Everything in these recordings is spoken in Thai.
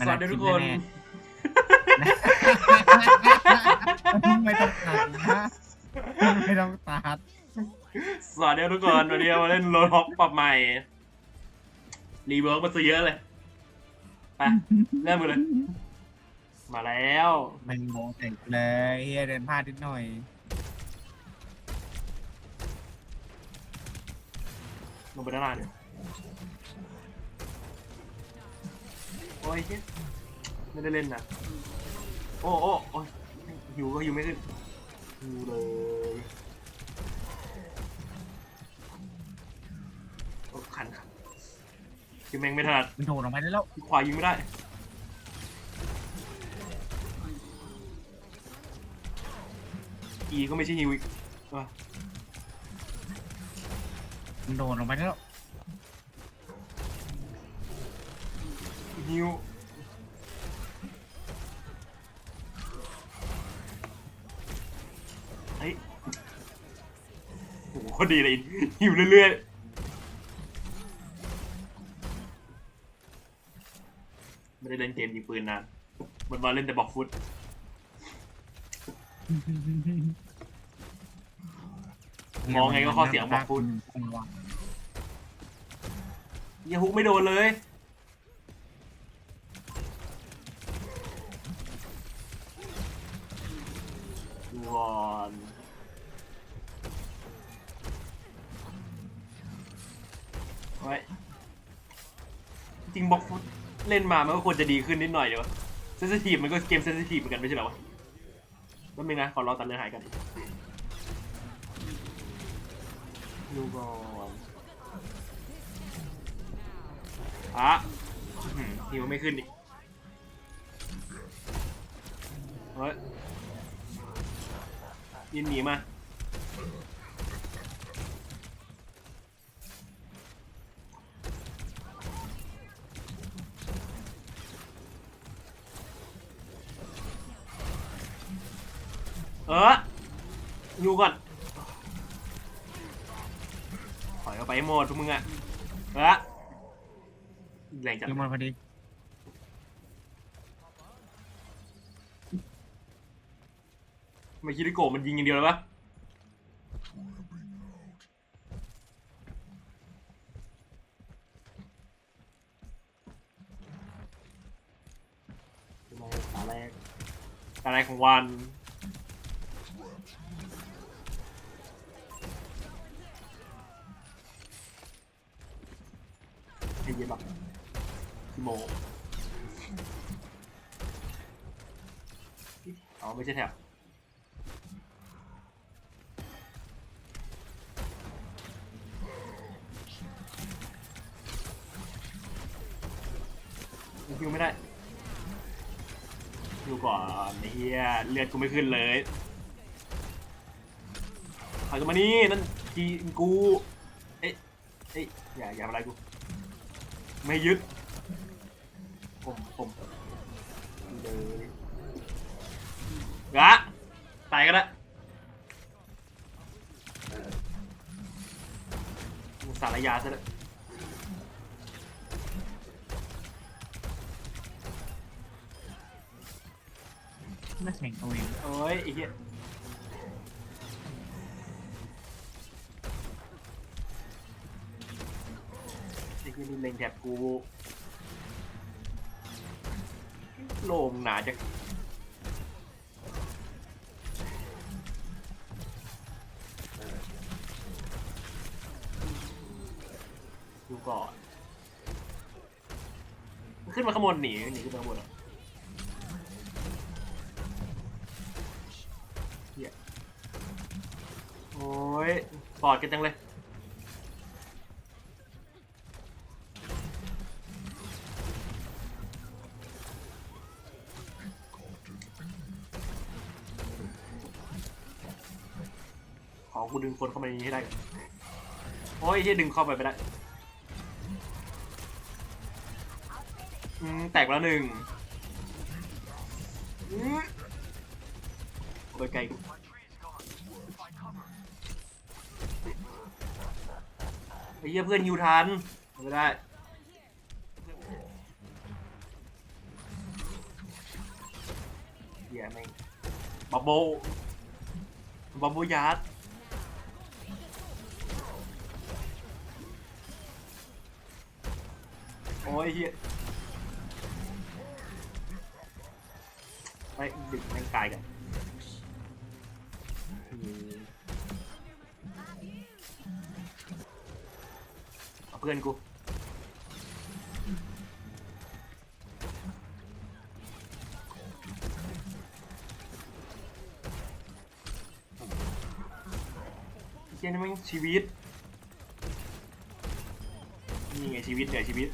มันสวัสดีทุกคนแน่ๆไม่ต้องตัดนะไม่ต้องตัดสวัสดีทุกคนวันนี้เรามาเล่นโรลฮอกปรับใหม่ รีเวิร์กมาซะเยอะเลย ไป เริ่มกันเลย มาแล้วไม่งงแต่งเลยเฮียเดินพลาดนิดหน่อยลงไปด้านล่างเดี๋ยวโอ้ยเหี้ยไม่ได้เล่นนะโอ้โอ้โอ้ยหิวก็หิวไม่ขึ้นหิวเลยโอ้ขันขันยิงแมงไม่ถนัดมันโดดออกมาได้แล้วขวายิงไม่ได้อีก็ไม่ใช่ฮิวอีกว่ะมันโดดออกมาได้แล้ว ฮิวเฮ้ยโอ้โหโคตรดีเลยฮิวเรื่อยๆ ไม่ได้เล่นเกมยิงปืนนานมันมาเล่นแต่บอกฟุต มองไงก็ข้อเสียงบอกคุณเหี้ยฮุกไม่โดนเลย ดูก่อนไว้จริงบอกฟุตเล่นมามันก็ควรจะดีขึ้นนิดหน่อยเดี๋ยวเซนซิทีฟมันก็เกมเซนซิทีฟเหมือนกันไม่ใช่เหรอวะแป๊บนึงนะขอรอตัดเนื้อหายกันดูก่อนอะอื้อหือหิวไม่ขึ้นอีกเฮ้ย ยินหนีมาเอออยู่ก่อน ถอยออกไปหมดทุกมึงอะเออแรงจัดคือมันพอดี ไม่คิริโกะมันยิงอย่างเดียวเลยปะตาแรกตาแรกของวันให้เย็นแบบพี่โมอ๋อไม่ใช่แถบ คิวไม่ได้คิวก่อนไอ้เฮียเลือดกูไม่ขึ้นเลยถอยกลับมานี่นั่นกีกูเอ๊ะเอ๊ะอย่าอย่าอะไรกูไม่ยึดผมผมเลยกะตายก็ได้สารยาซะเล ยน่าแข่งตัวเองโอ้ยไอ้เหี้ยไอ้เหี้ยนี่เล็งแถบกูโลงหนาจังดูก่อน ขึ้นมาขางบนหนีหนีขึ้นมาขางบวนเหรอเโอ้ยปอดกันจังเลย ขอกูดึงคนเข้ามาในนี้ให้ได้ก่อนโอ้ยที่ดึงเข้าไปไม่ได้ อืม แตกแล้วหนึ่งอืมโอ้ยไกลกู ไอ้เหี้ยเพื่อนอยู่ทันไม่ได้เหี้ยไม่บับโบบับโบยาร์ดโอ้ยเหี้ยไปดึงแม่งตายกัน เพื่อนกูเฮียนี่มันชีวิต นี่ไงชีวิตเนี่ยชีวิต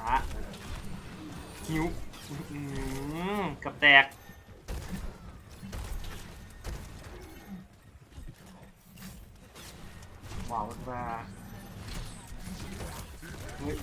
อะหิวกับแตก วาวมาเฮ้ย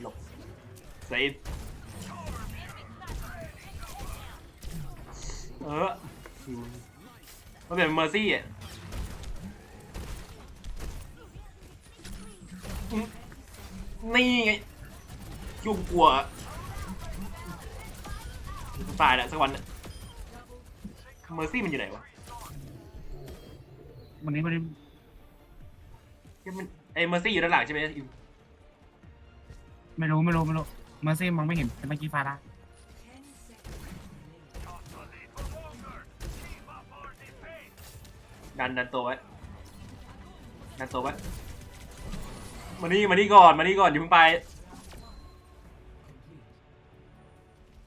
หลบเซฟเออมันเป็นเมอร์ซี่อะนี่ไงยุ่งกลัวตายแหละสักวันเมอร์ซี่มันอยู่ไหนวะวันนี้วันนี้ มันไอ้เมอร์ซี่อยู่ด้านหลังใช่ไหมอิวไม่รู้ไม่รู้ไม่รู้มาซี่มองไม่เห็นแต่เมื่อกี้ฟาดาดันดันตัวไว้ดันตัวไว้มานี่มานี่ก่อนมานี่ก่อนอย่าเพิ่งไป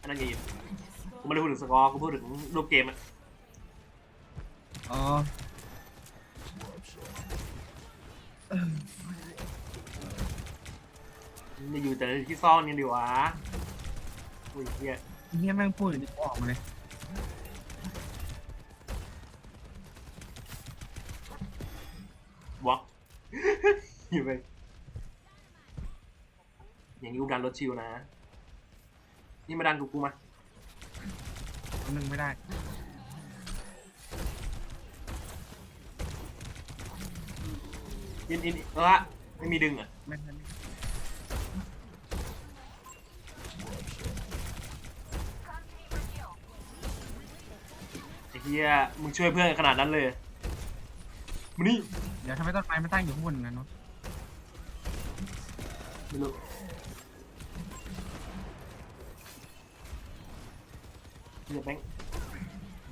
อันนั้นไงอิวกูไม่ได้พูดถึงสกอร์กูพูดถึงรูปเกมอะอ๋อ มันอยู่แต่ที่ซ่อนกันดีวะอุ้ยเฮียเฮียแม่งพูดอยู่นี่กูออกมาเลยบล็อกอยู่ไปอย่างนี้กูดันรถชิวนะ นี่มาดันกูกูมาคนนึ่งไม่ได้ อินอินเออไม่มีดึงอะไม่ทันไอ้เฮียมึงช่วยเพื่อนขนาดนั้นเลยมานี่เดี๋ยวทำให้ต้นไม้มันตั้งอยู่ข้างบนนะเนาะไม่รู้เฮียแม่ง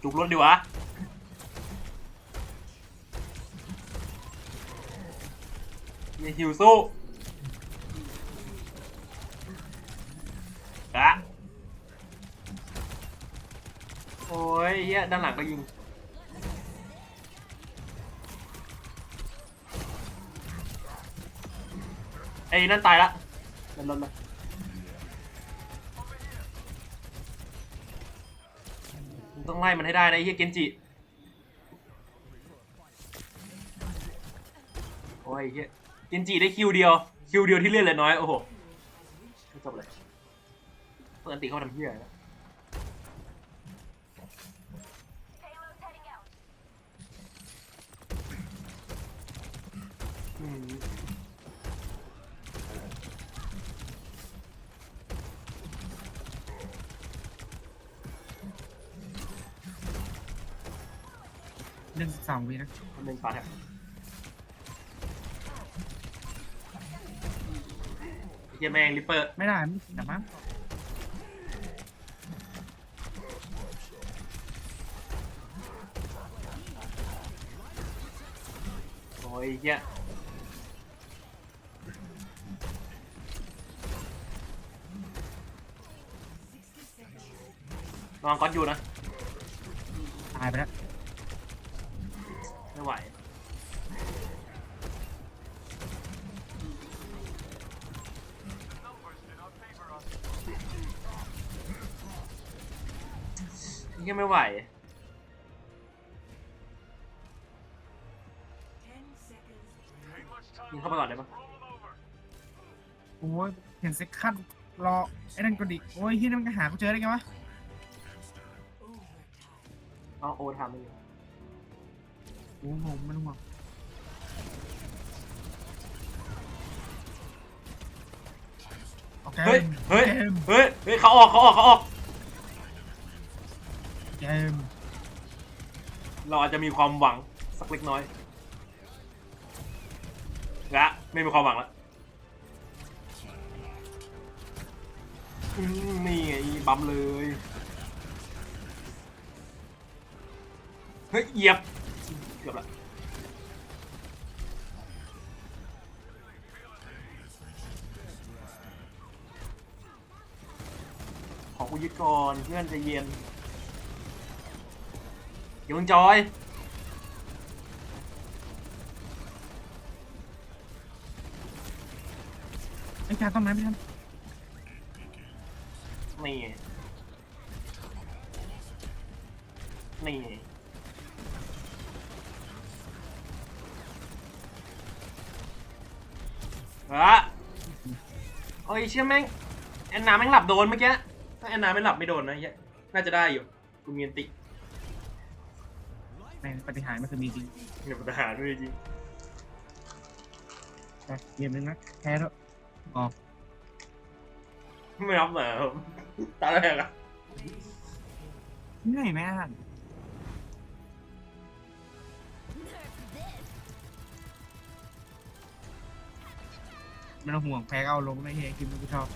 จุกรถดีวะ เฮียฮิวสู้อะโอ้ยเฮียด้านหลังก็ยิง ไอ้นั่นตายละนั่นลดละมึงต้องไล่มันให้ได้นะไอ้เฮียเกนจิ โอ้ยเฮีย เกนจิได้คิวเดียว คิวเดียวที่เล่นเลยน้อย โอ้โหไม่จบเลยปกติเขาทำเฮียอะไรนะอืมหนึ่งสองวินะมันเป็นฟาแเฮียแมงริปเปอร์ไม่ได้ไม่แต่มั้งโอ้ยเฮียนอนก้อนอยู่นะ ตายไปแล้ว ยังไม่ไหว ยิงเข้าไปก่อนได้ปะโอ้ยเห็นเซ็กคันรอไอ้นั่นก็ดิโอ้ยเฮียนั่นมันก็หากูเจอได้ไงวะเอาโอทำไปอยู่โอ้โหไม่รู้หรอกอ๋อกเฮ้ยมเฮ้ย เกมเฮ้ย เฮ้ย เขาออกเขาออกเขาออก เกมเราอาจจะมีความหวังสักเล็กน้อยละไม่มีความหวังละอืมนี่ไงบัมเลยเฮ้ยเหยียบเกือบละขอกูยึดก่อนเพื่อนใจเย็น อย่าเพิ่งจอย ไอ้การต้นไม้ไม่ทันนี่ไงนี่ไงอะโอ้ยเชื่อแม่งแอนนาแม่งหลับโดนเมื่อกี้ ถ้าแอนนาไม่หลับไม่โดนนะเหี้ยน่าจะได้อยู่ กูมีอันติ แม่งปฏิหารย์มันคือมีจริงเดี๋ยวทหารด้วยจริงแต่เกมนึงนะแพ้แล้วอ๋อไม่รับเหรอตาแรกอะเหนื่อยไหมอะไม่ต้องห่วงแพ้ก็เอาลงไม่เฮคิดมันกูชอบ